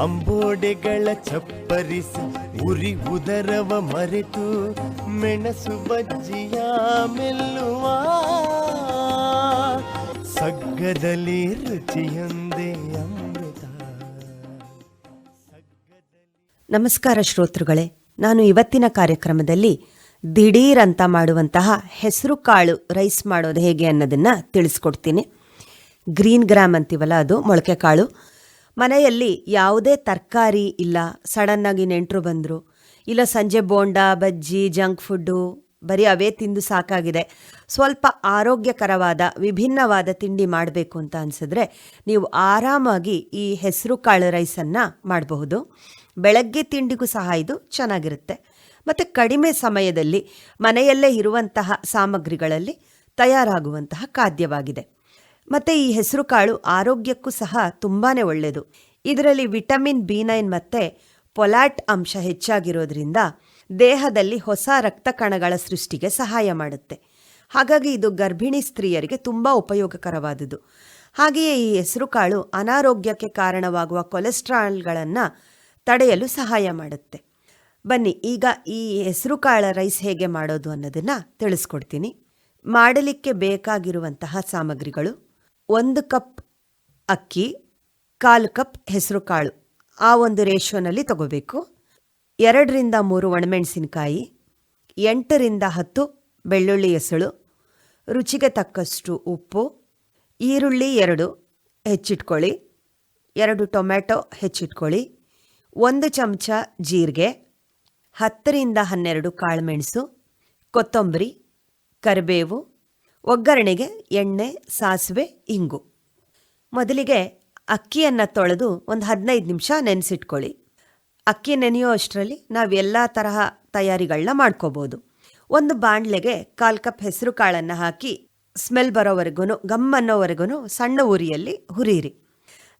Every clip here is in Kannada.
ಅಂಬೋಡೆಗಳ ಚಪ್ಪರಿಸಿ ಉರಿ ಉದರವ ಮರೆತು ಮೆಣಸು ಬಜ್ಜಿಯ ಮೆಲ್ಲುವ. ಸಗ್ಗದಲ್ಲಿ ರುಚಿಯೊಂದೇ ಅಮೃತ. ನಮಸ್ಕಾರ ಶ್ರೋತೃಗಳೇ, ನಾನು ಇವತ್ತಿನ ಕಾರ್ಯಕ್ರಮದಲ್ಲಿ ದಿಢೀರ್ ಅಂತ ಮಾಡುವಂತಹ ಹೆಸರು ಕಾಳು ರೈಸ್ ಮಾಡೋದು ಹೇಗೆ ಅನ್ನೋದನ್ನ ತಿಳಿಸ್ಕೊಡ್ತೀನಿ. ಗ್ರೀನ್ ಗ್ರಾಮ್ ಅಂತೀವಲ್ಲ ಅದು ಮೊಳಕೆ ಕಾಳು. ಮನೆಯಲ್ಲಿ ಯಾವುದೇ ತರಕಾರಿ ಇಲ್ಲ. ಸಡನ್ನಾಗಿ ನೆಂಟರು ಬಂದರು. ಇಲ್ಲ ಸಂಜೆ ಬೋಂಡ, ಬಜ್ಜಿ ಜಂಕ್ ಫುಡ್ಡು ಬರೀ ಅವೇ ತಿಂದು ಸಾಕಾಗಿದೆ. ಸ್ವಲ್ಪ ಆರೋಗ್ಯಕರವಾದ, ವಿಭಿನ್ನವಾದ ತಿಂಡಿ ಮಾಡಬೇಕು ಅಂತ ಅನಿಸಿದ್ರೆ ನೀವು ಆರಾಮಾಗಿ ಈ ಹೆಸರು ಕಾಳು ರೈಸನ್ನು ಮಾಡಬಹುದು. ಬೆಳಗ್ಗೆ ತಿಂಡಿಗೂ ಸಹ ಇದು ಚೆನ್ನಾಗಿರುತ್ತೆ. ಮತ್ತು ಕಡಿಮೆ ಸಮಯದಲ್ಲಿ ಮನೆಯಲ್ಲೇ ಇರುವಂತಹ ಸಾಮಗ್ರಿಗಳಲ್ಲಿ ತಯಾರಾಗುವಂತಹ ಖಾದ್ಯವಾಗಿದೆ. ಮತ್ತು ಈ ಹೆಸರು ಕಾಳು ಆರೋಗ್ಯಕ್ಕೂ ಸಹ ತುಂಬಾ ಒಳ್ಳೆಯದು ಇದರಲ್ಲಿ ವಿಟಮಿನ್ ಬಿ ನೈನ್ ಮತ್ತು ಪೊಲಾಟ್ ಅಂಶ ಹೆಚ್ಚಾಗಿರೋದ್ರಿಂದ ದೇಹದಲ್ಲಿ ಹೊಸ ರಕ್ತ ಕಣಗಳ ಸೃಷ್ಟಿಗೆ ಸಹಾಯ ಮಾಡುತ್ತೆ. ಹಾಗಾಗಿ ಇದು ಗರ್ಭಿಣಿ ಸ್ತ್ರೀಯರಿಗೆ ತುಂಬ ಉಪಯೋಗಕರವಾದುದು ಹಾಗೆಯೇ ಈ ಹೆಸರು ಕಾಳು ಅನಾರೋಗ್ಯಕ್ಕೆ ಕಾರಣವಾಗುವ ಕೊಲೆಸ್ಟ್ರಾಲ್ಗಳನ್ನು ತಡೆಯಲು ಸಹಾಯ ಮಾಡುತ್ತೆ. ಬನ್ನಿ, ಈಗ ಈ ಹೆಸರು ಕಾಳ ರೈಸ್ ಹೇಗೆ ಮಾಡೋದು ಅನ್ನೋದನ್ನು ತಿಳಿಸ್ಕೊಡ್ತೀನಿ. ಮಾಡಲಿಕ್ಕೆ ಬೇಕಾಗಿರುವಂತಹ ಸಾಮಗ್ರಿಗಳು. ಒಂದು ಕಪ್ ಅಕ್ಕಿ, ಕಾಲು ಕಪ್ ಹೆಸರು ಕಾಳು. ಆ ಒಂದು ರೇಷೋನಲ್ಲಿ ತಗೋಬೇಕು. ಎರಡರಿಂದ ಮೂರು ಒಣಮೆಣಸಿನಕಾಯಿ, ಎಂಟರಿಂದ ಹತ್ತು ಬೆಳ್ಳುಳ್ಳಿ ಎಸಳು ರುಚಿಗೆ ತಕ್ಕಷ್ಟು ಉಪ್ಪು, ಈರುಳ್ಳಿ ಎರಡು ಹೆಚ್ಚಿಟ್ಕೊಳ್ಳಿ, ಎರಡು ಟೊಮ್ಯಾಟೊ ಹೆಚ್ಚಿಟ್ಕೊಳ್ಳಿ, ಒಂದು ಚಮಚ ಜೀರಿಗೆ, ಹತ್ತರಿಂದ ಹನ್ನೆರಡು ಕಾಳುಮೆಣಸು ಕೊತ್ತಂಬರಿ, ಕರಿಬೇವು ಒಗ್ಗರಣೆಗೆ ಎಣ್ಣೆ, ಸಾಸಿವೆ, ಇಂಗು. ಮೊದಲಿಗೆ ಅಕ್ಕಿಯನ್ನು ತೊಳೆದು ಒಂದು ಹದಿನೈದು ನಿಮಿಷ ನೆನೆಸಿಟ್ಕೊಳ್ಳಿ. ಅಕ್ಕಿ ನೆನೆಯೋ ಅಷ್ಟರಲ್ಲಿ ನಾವು ಎಲ್ಲ ತರಹ ತಯಾರಿಗಳನ್ನ ಮಾಡ್ಕೋಬೋದು. ಒಂದು ಬಾಣಲೆಗೆ ಕಾಲು ಕಪ್ ಹೆಸರು ಕಾಳನ್ನು ಹಾಕಿ ಸ್ಮೆಲ್ ಬರೋವರೆಗೂ ಗಮ್ ಅನ್ನೋವರೆಗೂ ಸಣ್ಣ ಉರಿಯಲ್ಲಿ ಹುರಿಯಿರಿ.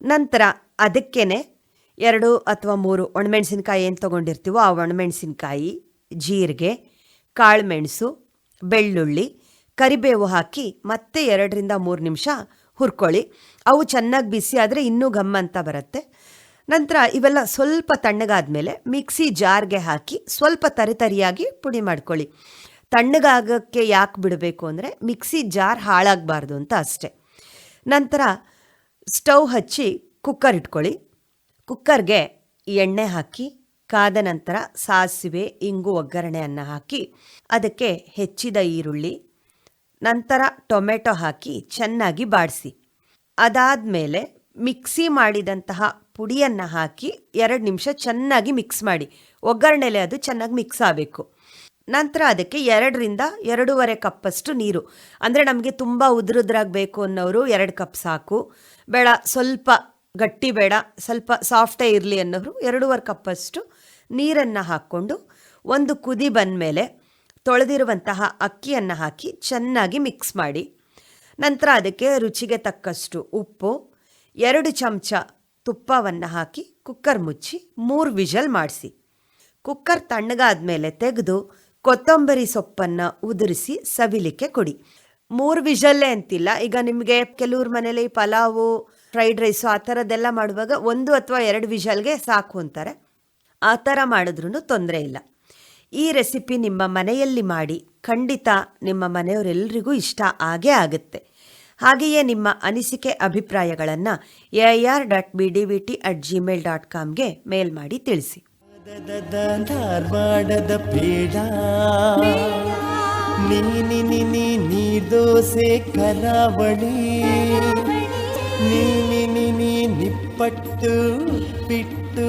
ನಂತರ ಅದಕ್ಕೇನೆ ಎರಡು ಅಥವಾ ಮೂರು ಒಣಮೆಣಸಿನ್ಕಾಯಿ ಏನು ತೊಗೊಂಡಿರ್ತೀವೋ ಆ ಒಣಮೆಣಸಿನ್ಕಾಯಿ, ಜೀರಿಗೆ ಕಾಳುಮೆಣಸು ಬೆಳ್ಳುಳ್ಳಿ ಕರಿಬೇವು ಹಾಕಿ ಮತ್ತೆ ಎರಡರಿಂದ ಮೂರು ನಿಮಿಷ ಹುರ್ಕೊಳ್ಳಿ. ಅವು ಚೆನ್ನಾಗಿ ಬಿಸಿ ಆದರೆ ಇನ್ನೂ ಘಮ್ ಅಂತ ಬರುತ್ತೆ. ನಂತರ ಇವೆಲ್ಲ ಸ್ವಲ್ಪ ತಣ್ಣಗಾದ ಮೇಲೆ ಮಿಕ್ಸಿ ಜಾರ್ಗೆ ಹಾಕಿ ಸ್ವಲ್ಪ ತರಿತರಿಯಾಗಿ ಪುಡಿ ಮಾಡ್ಕೊಳ್ಳಿ. ತಣ್ಣಗಾಗಕ್ಕೆ ಯಾಕೆ ಬಿಡಬೇಕು ಅಂದರೆ ಮಿಕ್ಸಿ ಜಾರ್ ಹಾಳಾಗಬಾರ್ದು ಅಂತ ಅಷ್ಟೆ. ನಂತರ ಸ್ಟವ್ ಹಚ್ಚಿ ಕುಕ್ಕರ್ ಇಟ್ಕೊಳ್ಳಿ. ಕುಕ್ಕರ್ಗೆ ಎಣ್ಣೆ ಹಾಕಿ, ಕಾದ ನಂತರ ಸಾಸಿವೆ, ಇಂಗು ಒಗ್ಗರಣೆಯನ್ನು ಹಾಕಿ, ಅದಕ್ಕೆ ಹೆಚ್ಚಿದ ಈರುಳ್ಳಿ ನಂತರ ಟೊಮೆಟೊ ಹಾಕಿ ಚೆನ್ನಾಗಿ ಬಾಡಿಸಿ. ಅದಾದ ಮೇಲೆ ಮಿಕ್ಸಿ ಮಾಡಿದಂತಹ ಪುಡಿಯನ್ನು ಹಾಕಿ ಎರಡು ನಿಮಿಷ ಚೆನ್ನಾಗಿ ಮಿಕ್ಸ್ ಮಾಡಿ. ಒಗ್ಗರಣೆಲೆ ಅದು ಚೆನ್ನಾಗಿ ಮಿಕ್ಸ್ ಆಗಬೇಕು. ನಂತರ ಅದಕ್ಕೆ ಎರಡರಿಂದ ಎರಡೂವರೆ ಕಪ್ಪಷ್ಟು ನೀರು. ಅಂದರೆ ನಮಗೆ ತುಂಬ ಉದುರುದ್ರಾಗಬೇಕು ಅನ್ನೋರು ಎರಡು ಕಪ್ ಸಾಕು. ಬೇಡ, ಸ್ವಲ್ಪ ಗಟ್ಟಿ ಬೇಡ, ಸ್ವಲ್ಪ ಸಾಫ್ಟೇ ಇರಲಿ ಅನ್ನೋರು ಎರಡೂವರೆ ಕಪ್ಪಷ್ಟು ನೀರನ್ನು ಹಾಕ್ಕೊಂಡು ಒಂದು ಕುದಿ ಬಂದಮೇಲೆ ತೊಳೆದಿರುವಂತಹ ಅಕ್ಕಿಯನ್ನು ಹಾಕಿ ಚೆನ್ನಾಗಿ ಮಿಕ್ಸ್ ಮಾಡಿ. ನಂತರ ಅದಕ್ಕೆ ರುಚಿಗೆ ತಕ್ಕಷ್ಟು ಉಪ್ಪು, ಎರಡು ಚಮಚ ತುಪ್ಪವನ್ನು ಹಾಕಿ ಕುಕ್ಕರ್ ಮುಚ್ಚಿ ಮೂರು ವಿಷಲ್ ಮಾಡಿಸಿ. ಕುಕ್ಕರ್ ತಣ್ಣಗಾದ ಮೇಲೆ ತೆಗೆದು ಕೊತ್ತಂಬರಿ ಸೊಪ್ಪನ್ನು ಉದುರಿಸಿ ಸವಿಲಿಕ್ಕೆ ಕೊಡಿ. ಮೂರು ವಿಷಲ್ಲೇ ಅಂತಿಲ್ಲ, ಈಗ ನಿಮಗೆ ಕೆಲವ್ರ ಮನೇಲಿ ಪಲಾವು ಫ್ರೈಡ್ ರೈಸು ಆ ಥರದ್ದೆಲ್ಲ ಮಾಡುವಾಗ ಒಂದು ಅಥವಾ ಎರಡು ವಿಷಲ್ಗೆ ಸಾಕು ಅಂತಾರೆ. ಆ ಥರ ಮಾಡಿದ್ರೂ ತೊಂದರೆ ಇಲ್ಲ. ಈ ರೆಸಿಪಿ ನಿಮ್ಮ ಮನೆಯಲ್ಲಿ ಮಾಡಿ ಖಂಡಿತ ನಿಮ್ಮ ಮನೆಯವರೆಲ್ಲರಿಗೂ ಇಷ್ಟ ಆಗೇ ಆಗುತ್ತೆ ಹಾಗೆಯೇ ನಿಮ್ಮ ಅನಿಸಿಕೆ ಅಭಿಪ್ರಾಯಗಳನ್ನು A R dot B D V T at Gmail dot ಕಾಮ್ಗೆ mail ಮಾಡಿ ತಿಳಿಸಿ ಧಾರವಾಡದ ಪೇಡ ನೀನಿ ನೀ ದೋಸೆ ಕರಾವಳಿ ನೀನಿ ನಿಪ್ಪಟ್ಟು ಪಿಟ್ಟು